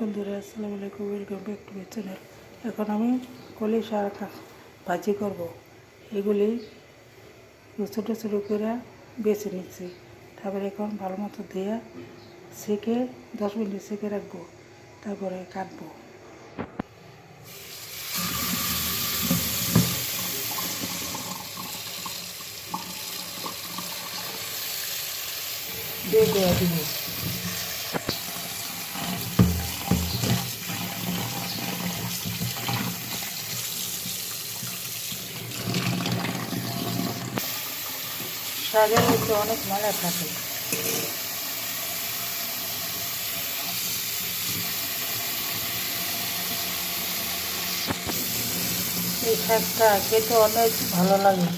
বন্ধুরা আসসালামু আলাইকুম welcome back to my channel এখন আমি কলি শাক ভাজি করব। এগুলি ছোটো ছোটো করে বেছে নিচ্ছি। তারপরে এখন ভালো মতো ধুয়ে সেকে দশ মিনিট সেকে রাখব। তারপরে কাটবো। দিয়ে শাকের মধ্যে অনেক ময়লা থাকে। এই শাকটা খেতে অনেক ভালো লাগে।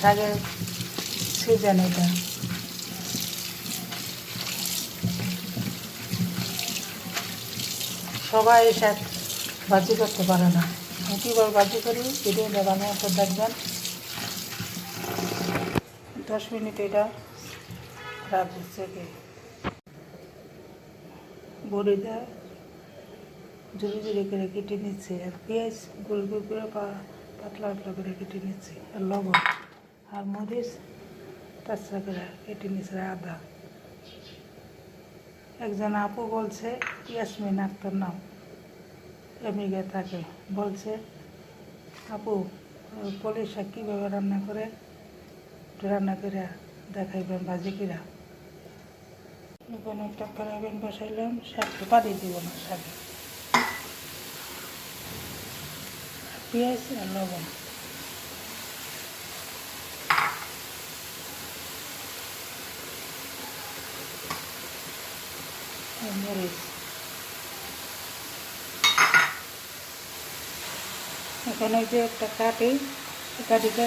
শাকের সিজন এটা। সবাই এই শাক ভাজি করতে পারে না। আমি কীভাবে ভাজি করি? ভিডিও দেখানোর পর দেখবেন। দশ মিনিট এটা রাখব থেকে বড়িটা জুড়ি জুড়ি করে কেটে নিচ্ছে, আর পেঁয়াজ গোল গোল করে পাতলা পাতলা করে কেটে নিচ্ছে, আর লবণ, আর মরিচ তাছাড়া করে কেটে নিচ্ছে আদা। একজন আপু বলছে, ইয়াসমিন আক্তার নাম আমেরিকা থাকে বলছে, আপু পলিশ কীভাবে রান্না করে? একটু রান্না করে দেখাইবেন ভাজি কিরা। এখন একটা ফ্রাইবেন বসাইলাম, শাকটা পানি দিব না, শাকে। পেঁয়াজ আর লবণ। মরিচ। এখন ওই যে একটা কাটি কাটিটা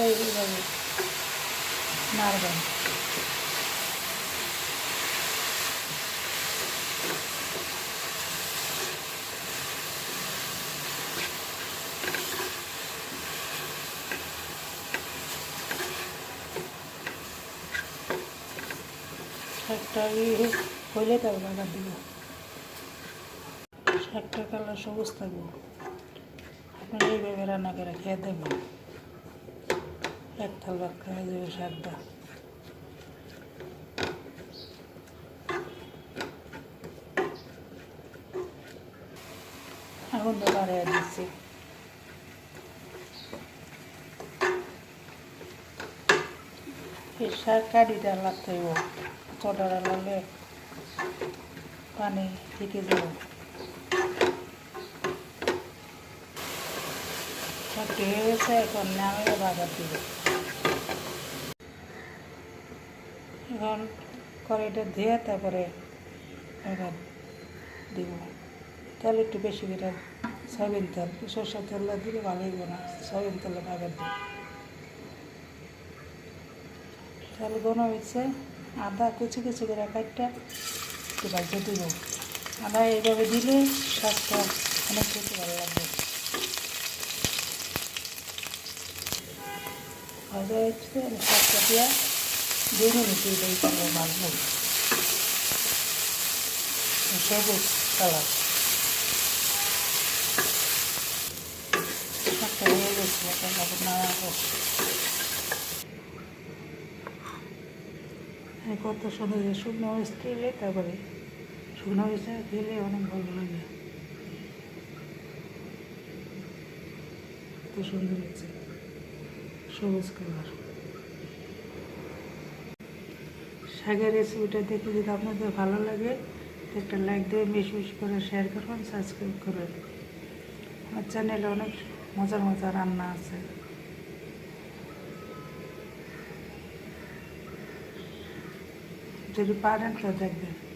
নাড়বেন শাকটা হইলে তারপর লাগা দিব। শাকটা কালার সবুজ থাকব। আপনারা এইভাবে রান্না করে খেয়ে দেখবেন। এক থাল ভাত খাওয়া যাবে এখন তো বাড়িয়ে দিচ্ছি এই কাটিটা লাগতে হইব। চটাটা লাগলে পানি থেকে যাব। এখন নামিয়ে বাজার দিব। এখন কড়াইটা ধুয়ে তারপরে এবার দিব। তেল একটু বেশি করে সয়াবিন তেল, সরষের তেল দিলে ভালো হইব না, সয়াবিন তেলে আবার দিই তেল গরম হয়েছে আদা কুচি কুচি করে কাটটা একটু ভাজতে দিব। আদা এইভাবে দিলে শাকটা অনেক খেতে ভালো লাগবে। ভাজা আমি শাকটা সবুজ কালার কত সুন্দর শুকনো দিলে তারপরে শুকনো মরিচ দিলে অনেক ভালো লাগে কত সুন্দর হয়েছে সবুজ কালার রেসিপিটা দেখে যদি আপনাদের ভালো লাগে একটা লাইক দিয়ে বেশি বেশি করে শেয়ার করবেন সাবস্ক্রাইব করবেন। আমার চ্যানেলে অনেক মজার মজার রান্না আছে। যদি পারেন তো দেখবেন।